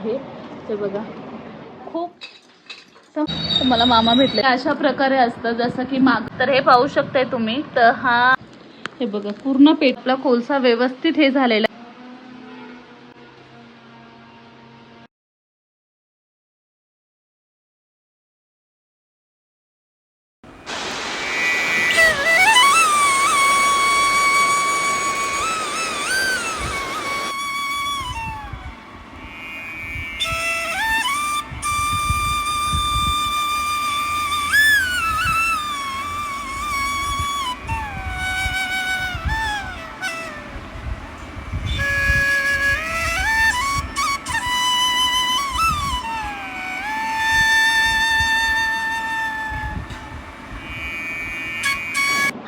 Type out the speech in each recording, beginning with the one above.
आहे. हे बघा. खूप मला मामा भेटले. अशा प्रकारे असतं. जसं की माग तर हे पाहू शकताय तुम्ही. तर हा हे बघा पूर्ण पेटला कोळसा व्यवस्थित हे झालेला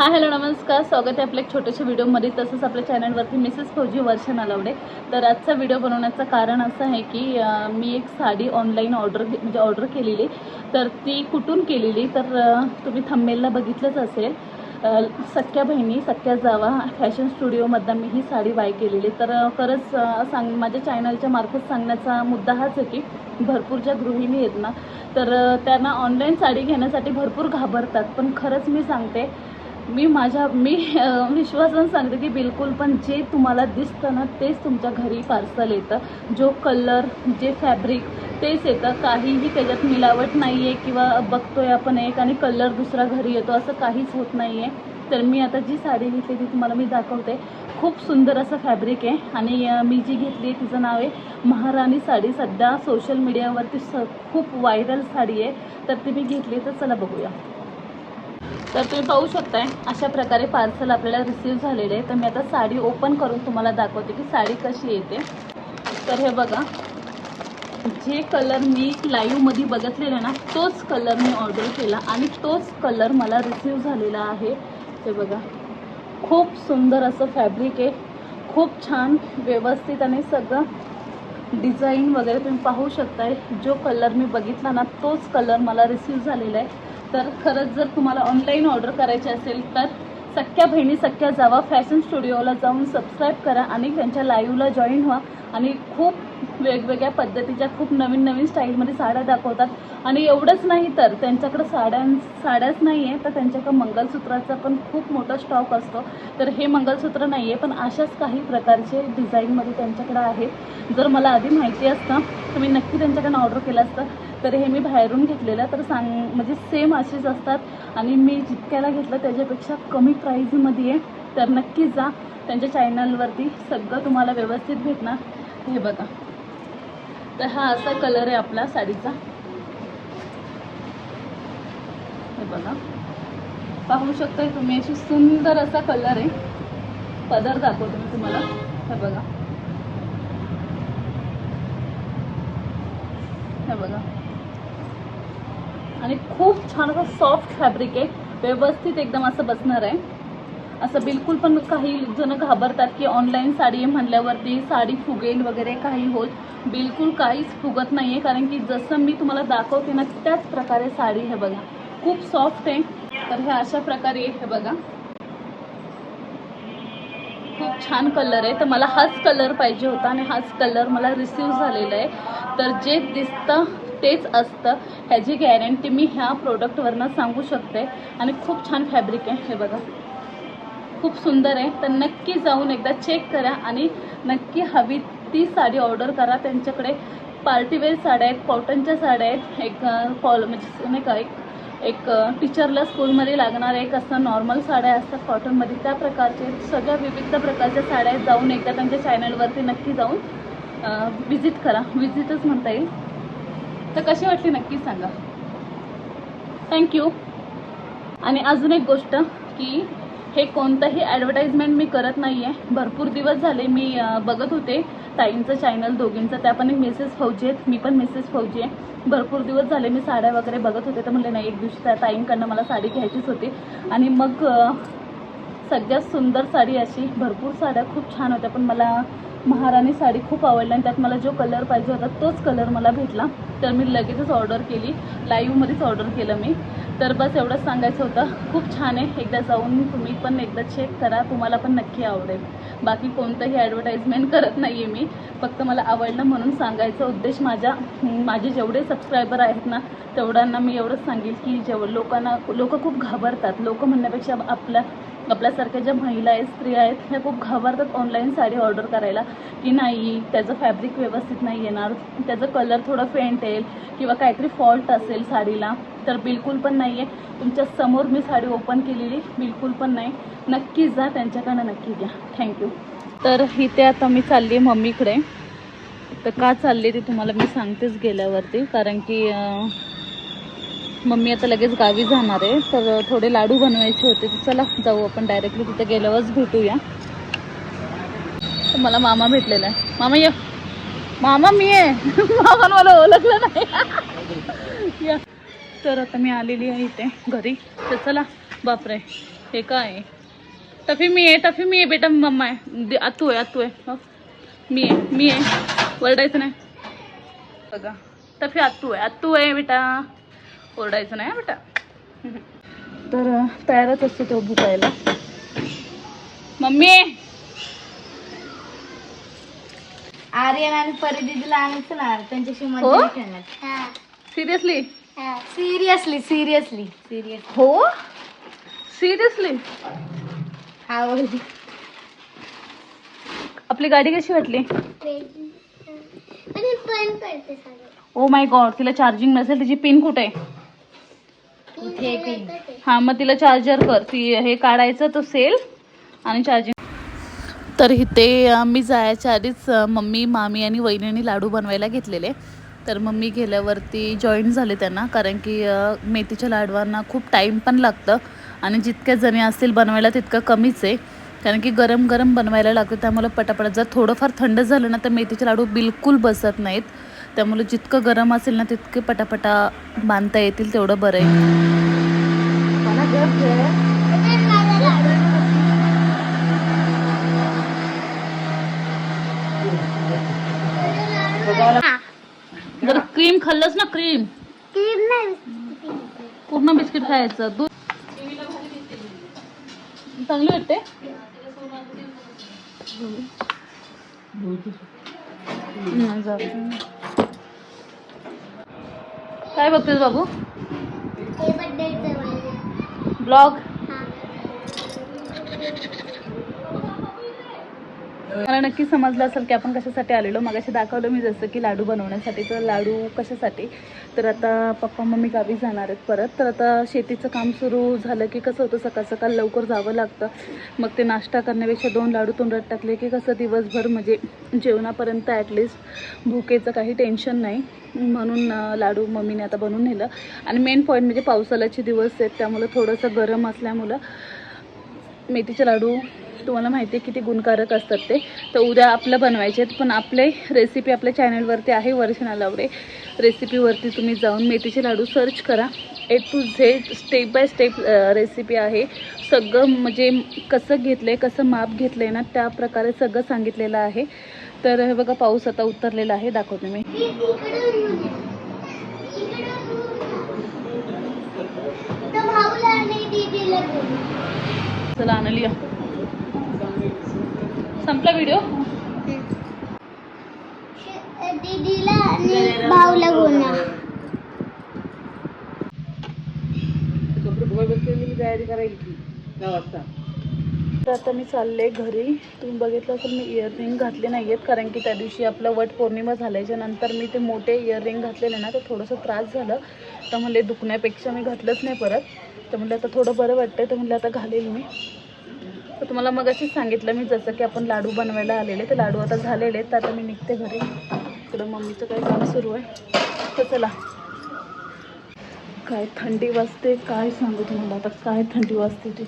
हा हॅलो नमस्कार. स्वागत आहे आपल्या एक छोट्याशा व्हिडिओमध्ये. तसंच आपल्या चॅनलवरती मिसेस फौजी वर्षा नलावडे. तर आजचा व्हिडिओ बनवण्याचं कारण असं आहे की मी एक साडी ऑनलाईन ऑर्डर म्हणजे ऑर्डर केलेली. तर ती कुठून केलेली? तर तुम्ही थंबेलला बघितलंच असेल. सख्या बहिणी सख्या जावा फॅशन स्टुडिओमधनं मी ही साडी बाय केलेली. तर खरंच सांग माझ्या चॅनलच्या मार्फत सांगण्याचा मुद्दा हाच आहे की भरपूर ज्या गृहिणी आहेत ना तर त्यांना ऑनलाईन साडी घेण्यासाठी भरपूर घाबरतात. पण खरंच मी सांगते मी माझ्या मी विश्वासानं सांगते की बिलकुल पण जे तुम्हाला दिसतं ना तेच तुमच्या घरी पार्सल येतं. जो कलर जे फॅब्रिक तेच येतं. काहीही त्याच्यात मिलावट नाही आहे किंवा बघतोय आपण एक आणि कलर दुसरा घरी येतो असं काहीच होत नाही आहे तर मी आता जी साडी घेतली ती तुम्हाला मी दाखवते. खूप सुंदर असं फॅब्रिक आहे आणि मी जी घेतली आहे तिचं नाव आहे महाराणी साडी. सध्या सोशल मीडियावरती स खूप व्हायरल साडी आहे. तर ती मी घेतली तर चला बघूया. तर तुम्ही पाहू शकताय अशा प्रकारे पार्सल आपल्याला रिसीव झालेले आहे तर मी आता साडी ओपन करून तुम्हाला दाखवते की साडी कशी येते. तर हे बघा जे कलर मी लाईव्हमध्ये बघितलेला ना तोच कलर मी ऑर्डर केला आणि तोच कलर मला रिसीव झालेला आहे. ते बघा खूप सुंदर असं फॅब्रिक आहे. खूप छान व्यवस्थित आणि सगळं डिझाईन वगैरे तुम्ही पाहू शकताय. जो कलर मी बघितला ना तोच कलर मला रिसीव झालेला आहे. तर खरंच जर तुम्हाला ऑनलाईन ऑर्डर करायची असेल तर सख्या बहिणी सख्या जावा. फॅशन स्टुडिओला जाऊन सबस्क्राईब करा आणि त्यांच्या लाईव्हला जॉईन व्हा. आणि खूप वेगवेगळ्या पद्धतीच्या खूप नवीन नवीन स्टाईलमध्ये साड्या दाखवतात. आणि एवढंच नाही तर त्यांच्याकडं साड्यां साड्याच नाही आहे तर त्यांच्याकडं मंगलसूत्राचा पण खूप मोठा स्टॉक असतो. तर हे मंगलसूत्र नाही आहे पण अशाच काही प्रकारचे डिझाईनमध्ये त्यांच्याकडं आहेत. जर मला आधी माहिती असतं तर मी नक्की त्यांच्याकडनं ऑर्डर केलं असतं. तर हे मी बाहेरून घेतलेलं तर सांग म्हणजे सेम असेच असतात. आणि मी जितक्याला घेतलं त्याच्यापेक्षा कमी प्राईजमध्ये आहे तर नक्की जा त्यांच्या चॅनलवरती सगळं तुम्हाला व्यवस्थित भेटणार. हे बघा. तर हा असा कलर आहे आपला साडीचा. हे बघा. पाहू शकता तुम्ही अशी सुंदर असा कलर आहे. पदर दाखवतो मी तुम्हाला. हे बघा. हे बघा. आणि खूप छान असं सॉफ्ट फॅब्रिक आहे. व्यवस्थित एकदम असं बसणार आहे. असं बिलकुल पण काही जण घाबरतात की ऑनलाईन साडी म्हणल्यावरती साडी फुगेल वगैरे काही होईल बिलकुल काहीच फुगत नाही आहे कारण की जसं मी तुम्हाला दाखवते ना त्याच प्रकारे साडी हे बघा. खूप सॉफ्ट आहे. तर हे अशा प्रकारे हे बघा. खूप छान कलर आहे. तर मला हाच कलर पाहिजे होता आणि हाच कलर मला रिसीव झालेला आहे. तर जे दिसतं तेच असतं. ह्याची गॅरंटी मी ह्या प्रोडक्टवरनं सांगू शकते. आणि खूप छान फॅब्रिक आहे. हे बघा. खूप सुंदर आहे. तर नक्की जाऊन एकदा चेक करा आणि नक्की हवी ती साडी ऑर्डर करा. त्यांच्याकडे पार्टीवेअर साड्या आहेत कॉटनच्या साड्या आहेत. एक कॉल म्हणजे नाही का एक एक टीचरला स्कूलमध्ये लागणार एक असं नॉर्मल साड्या असतात कॉटनमध्ये त्या प्रकारचे सगळ्या विविध प्रकारच्या साड्या आहेत. जाऊन एकदा त्यांच्या चॅनलवरती नक्की जाऊन विजिट करा. विजिटच म्हणता येईल. तर कशी वाटली नक्की सांगा. थँक्यू आणि अजून एक गोष्ट की हे कोणतंही ॲडव्हर्टाईजमेंट मी करत नाही आहे भरपूर दिवस झाले मी बघत होते. ताईंचं चॅनल दोघींचं. त्या पण एक मिसेस फौजी आहेत. मी पण मिसेस फौजी आहे. भरपूर दिवस झाले मी साड्या वगैरे बघत होते. तर म्हणले नाही एक दिवशी त्या ताईंकडनं मला साडी घ्यायचीच होती. आणि मग सगळ्यात सुंदर साडी अशी. भरपूर साड्या खूप छान होत्या. पण मला महाराणी साडी खूप आवडली आणि त्यात मला जो कलर पाहिजे होता तोच कलर मला भेटला. तर मी लगेचच ऑर्डर केली. लाईव्हमध्येच ऑर्डर केलं मी. तर बस एवढंच सांगायचं होतं. खूप छान आहे. एकदा जाऊन तुम्ही पण एकदा चेक करा. तुम्हाला पण नक्की आवडेल. बाकी कोणतंही ॲडव्हर्टाईजमेंट करत नाही आहे मी. फक्त मला आवडलं म्हणून सांगायचा उद्देश माझ्या माझे जेवढे सबस्क्रायबर आहेत ना तेवढ्यांना मी एवढंच सांगेल की जेव लोकांना लोक खूप घाबरतात. लोक म्हणण्यापेक्षा आपल्या आपल्यासारख्या ज्या महिला आहेत स्त्रिया आहेत ह्या खूप घाबरतात ऑनलाईन साडी ऑर्डर करायला की नाही त्याचं फॅब्रिक व्यवस्थित नाही येणार त्याचं कलर थोडं फेंट येईल किंवा काहीतरी फॉल्ट असेल साडीला तर बिलकुल पण नाही आहे तुमच्यासमोर मी साडी ओपन केलेली बिलकुल पण नाही. नक्की जा त्यांच्याकडनं नक्की घ्या. थँक्यू तर इथे आता मी चालली आहे मम्मीकडे. तर का चालली ती तुम्हाला मी सांगतेच गेल्यावरती कारण की मम्मी आता लगेच गावी जाणार आहे तर थोडे लाडू बनवायचे होते तर चला जाऊ आपण डायरेक्टली तिथे गेल्यावरच भेटूया. मला मामा भेटलेला आहे. मामा ये. मामा मी आहे मामान मला ओळखलं नाही. या. तर आता मी आलेली आहे इथे घरी. तर चला बापरे हे काय टफी मी आहे टफी मी आहे बेटा मम्मा आहे आतू आहे आतू आहे हो. मी आहे मी आहे वरडायचं नाही. बघा. टफी आतू आहे आतू आहे बेटा. ओरडायचं नाही हं बेटा. तर तयारच असतो तो भुकायला. मम्मी! आर्यन आणि परिदीदीला आणायचं ना त्यांच्याशी हो? मजा खेळणार सिरियसली सिरियसली सिरियसली सिरियस हो? सिरियसली हा बोलली आपली गाडी कशी वाटली? ओ माय गॉड तिला चार्जिंग नसेल तिची पिन कुठे? आहे इथे पिन हा मग तिला चार्जर कर. ती हे काढायचं तो सेल आणि चार्जिंग तर इथे मी जायच्या आधीच मम्मी मामी आणि वहिनीने लाडू बनवायला घेतलेले. तर मम्मी गेल्यावरती जॉईन झाले त्यांना कारण की मेथीच्या लाडवांना खूप टाईम पण लागतं आणि जितक्या जणी असतील बनवायला तितकं कमीच आहे. कारण की गरम गरम बनवायला लागतं त्यामुळे पटापट जर थोडंफार थंड झालं ना तर मेथीचे लाडू बिलकुल बसत नाहीत. त्यामुळे जितकं गरम असेल ना तितके पटापटा बांधता येतील तेवढं बरं आहे. जर क्रीम खाल्लंच ना क्रीम? पूर्ण बिस्किट खायचं. दूध चांगली वाटते? जाऊ. काय बघतेस बाबू? ब्लॉग मला नक्की समजलं असेल की आपण कशासाठी आलेलो. मगाशी दाखवलं मी जसं की लाडू बनवण्यासाठी. तर लाडू कशासाठी? तर आता पप्पा मम्मी गावी जाणार आहेत परत. तर आता शेतीचं काम सुरू झालं की कसं होतं सकाळ सकाळ लवकर जावं लागतं. मग ते नाश्ता करण्यापेक्षा दोन लाडू तोंडात टाकले की कसं दिवसभर म्हणजे जेवणापर्यंत ॲटलिस्ट भुकेचं काही टेन्शन नाही. म्हणून लाडू मम्मीने आता बनवून नेलं. आणि मेन पॉईंट म्हणजे पावसाळ्याचे दिवस आहेत त्यामुळं थोडंसं गरम असल्यामुळं मेथीचे लाडू तुम्हाला माहिती आहे किती गुणकारक असतात ते. तर उद्या आपलं बनवायचे आहेत पण आपले रेसिपी आपल्या चॅनलवरती आहे वर्षना लावडे रेसिपीवरती तुम्ही जाऊन मेथीचे लाडू सर्च करा. A to Z step by step recipe आहे. सगळं म्हणजे कसं घेतलं आहे कसं माप घेतलं आहे ना त्या प्रकारे सगळं सांगितलेलं आहे. तर हे बघा पाऊस आता उतरलेला आहे दाखवते मी. चला आणली संपला व्हिडिओ दीदीला आणि भाऊला बोलणार तर आता मी चालले घरी. तुम्ही बघितलं असेल मी इयररिंग घातले नाही आहेत कारण की त्या दिवशी आपलं वट पौर्णिमा झाल्याच्यानंतर मी ते मोठे इयररिंग घातलेले ना तर थोडंसं त्रास झालं. तर म्हणले दुखण्यापेक्षा मी घातलंच नाही परत. तर म्हणलं आता थोडं बरं वाटतं तर म्हणलं आता घालेल मी. तर तुम्हाला मग अशीच सांगितलं मी जसं की आपण लाडू बनवायला आलेले तर लाडू आता झालेले आहेत तर आता मी निघते घरी. इकडं मम्मीचं काही काम सुरू आहे. तर चला. काय थंडी वाजते काय सांगू तुम्हाला? आता काय थंडी वाजते ती?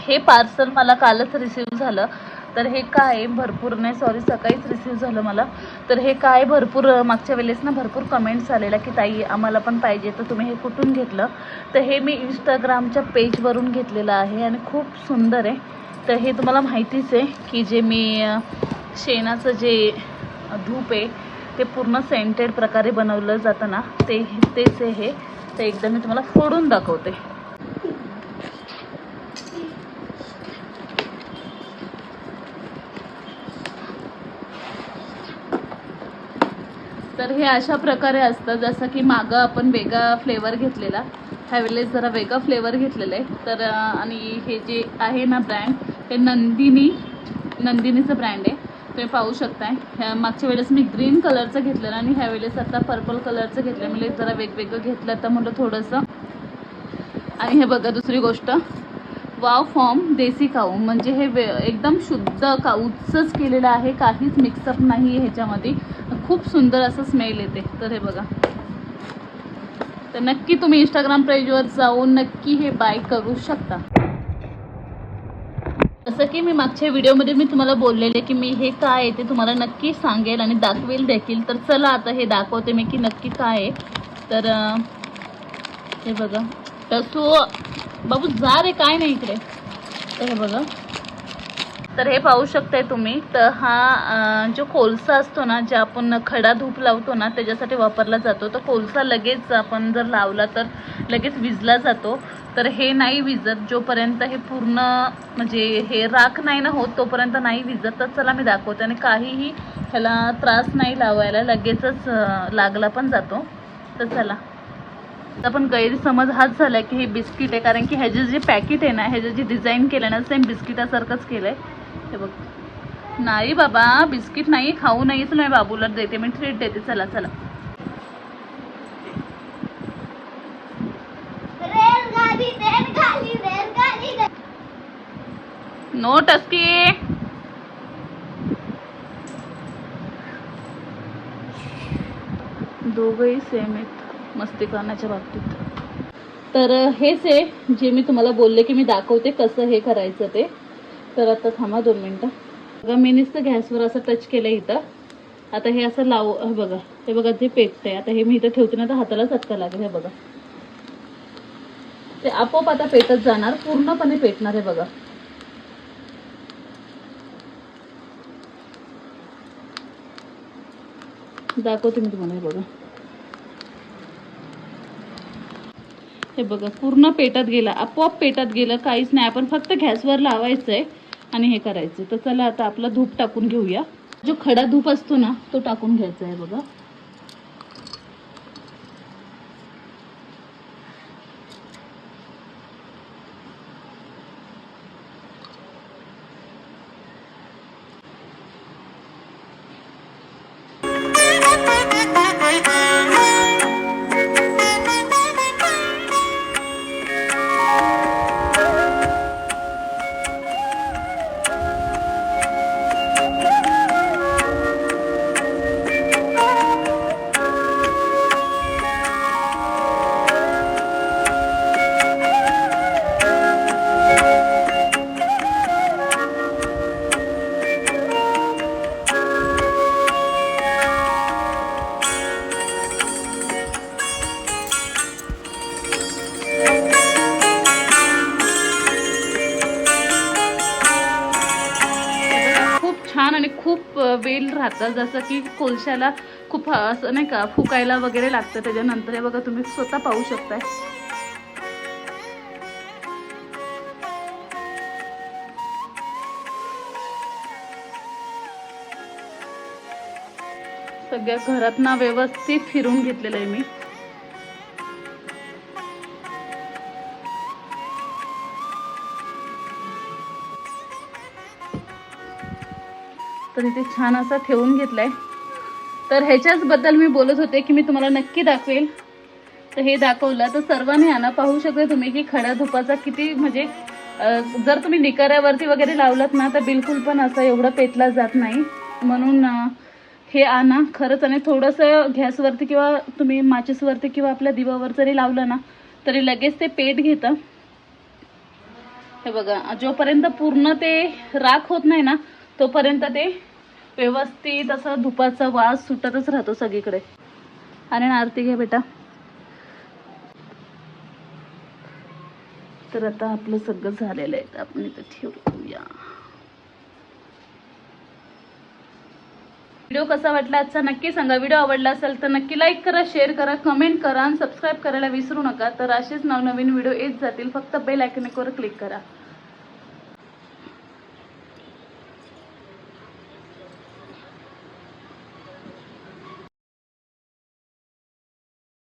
हे पार्सल मला कालच रिसीव झालं. तर हे काय? भरपूर नाही सॉरी सकाळीच रिसीव झालं मला. तर हे काय? भरपूर मागच्या वेळेस ना भरपूर कमेंट्स आलेल्या की ताई आम्हाला पण पाहिजे तर तुम्ही हे कुठून घेतलं? तर हे मी इंस्टाग्रामच्या पेजवरून घेतलेलं आहे आणि खूप सुंदर आहे. तर हे तुम्हाला माहितीच आहे की जे मी शेणाचं जे धूप आहे ते पूर्ण सेंटेड प्रकारे बनवलं जातं ना ते तेच आहे हे. ते एकदा मी तुम्हाला फोडून दाखवते. तर हे अशा प्रकारे असतं जसं की मागं आपण वेगळा फ्लेवर घेतलेला. ह्यावेळेस जरा वेगळा फ्लेवर घेतलेला आहे. तर आणि हे जे आहे ना ब्रँड ते नंदिनी नंदिनीचं ब्रँड आहे. तुम्ही पाहू शकताय. ह्या मागच्या वेळेस मी ग्रीन कलरचं घेतलेलं आणि ह्या वेळेस आता पर्पल कलरचं घेतलं म्हणजे जरा वेगवेगळं घेतलं तर म्हणलं थोडंसं. आणि हे बघा दुसरी गोष्ट. Wow from desi cow. म्हणजे हे वे एकदम शुद्ध काऊचंच केलेलं आहे. काहीच मिक्सअप नाही आहे ह्याच्यामध्ये. खूप सुंदर असं स्मेल येते. तर हे बघा. तर नक्की तुम्ही इंस्टाग्राम पेजवर जाऊन नक्की हे बाय करू शकता. जसं की मी मागच्या व्हिडिओमध्ये मी तुम्हाला बोललेले की मी हे काय आहे ते तुम्हाला नक्की सांगेल आणि दाखवेल देखील. तर चला आता हे दाखवते मी की नक्की काय आहे. तर हे बघा. टसू बाबू जा रे काय नाही इकडे. तर हे बघा. तर हे पाहू शकताय तुम्ही. तर हा जो कोळसा असतो ना जे आपण खडा धूप लावतो ना त्याच्यासाठी वापरला जातो. तर कोळसा लगेच आपण जर लावला तर लगेच विजला जातो. तर हे नाही विजत जोपर्यंत हे पूर्ण म्हणजे हे राख नाही ना होत तोपर्यंत नाही विजत तर चला मी दाखवते. आणि काहीही ह्याला त्रास नाही लावायला लगेचच लागला पण जातो. तर चला. आता पण गैरसमज हाच झाला की हे बिस्किट आहे कारण की ह्याचे जे पॅकेट आहे ना ह्याचे जे डिझाईन केलं ना सेम बिस्किटासारखंच केलं आहे हे बघ. नाही बाबा बिस्किट नाही खाऊ नाही तुला मी बाबूला देते मी ट्रीट देते. चला चला. नो टस्की. दोघंही सेम आहेत. मस्ती करण्याच्या बाबतीत. तर हेच आहे जे मी तुम्हाला बोलले की मी दाखवते कसं हे करायचं ते. तर आता थांबा दोन मिनटं. बघा मी नुसतं गॅसवर असं टच केलं इथं. आता हे असं लाव हे बघा. हे बघा जे पेटतंय. आता हे मी इथं ठेवते ना तर हाताला चटका लागेल. हे बघा. ते आपोआप आता पेटत जाणार. पूर्णपणे पेटणार आहे बघा. दाखवते मी तुम्हाला हे बघा. हे बघा पूर्ण पेटात गेलं. आपोआप पेटात गेलं. काहीच नाही. आपण फक्त गॅसवर लावायचं आहे आणि हे करायचं. तर चला आता आपला धूप टाकून घेऊया. जो खडा धूप असतो ना तो टाकून घ्यायचा आहे बघा. राहतात. जसं की कोळशाला खूप असं नाही का फुकायला वगैरे लागतं. त्याच्यानंतर हे बघा तुम्ही स्वतः पाहू शकताय. सगळ्या घरात ना व्यवस्थित फिरून घेतलेलं आहे मी. तर इथे छान असा ठेवून घेतलाय. तर ह्याच्याचबद्दल मी बोलत होते की मी तुम्हाला नक्की दाखवेल. तर हे दाखवलं. तर सर्वांनी आणा पाहू शकता तुम्ही की खड्या धुपाचा किती म्हणजे जर तुम्ही निकाऱ्यावरती वगैरे लावलात ना तर बिलकुल पण असं एवढं पेटला जात नाही. म्हणून हे आणा. खरंच आणि थोडंसं गॅसवरती किंवा तुम्ही माचीसवरती किंवा आपल्या दिवावर जरी लावलं ना तरी लगेच ते पेट घेतं. हे बघा. जोपर्यंत पूर्ण ते राख होत नाही ना तोपर्यंत ते व्यवस्थित असं धुपाचा वास सुटतच राहतो सगळीकडे. आणि आरती घे बेटा. तर आता आपलं सगळं झालेलं आहे. तर आपण इथं ठेवूया. व्हिडिओ कसा वाटला आजचा नक्की सांगा. व्हिडिओ आवडला असेल तर नक्की लाईक करा शेअर करा कमेंट करा आणि सबस्क्राईब करायला विसरू नका. तर असेच नवनवीन व्हिडिओ येत जातील. फक्त बेल आयकॉनिकवर क्लिक करा.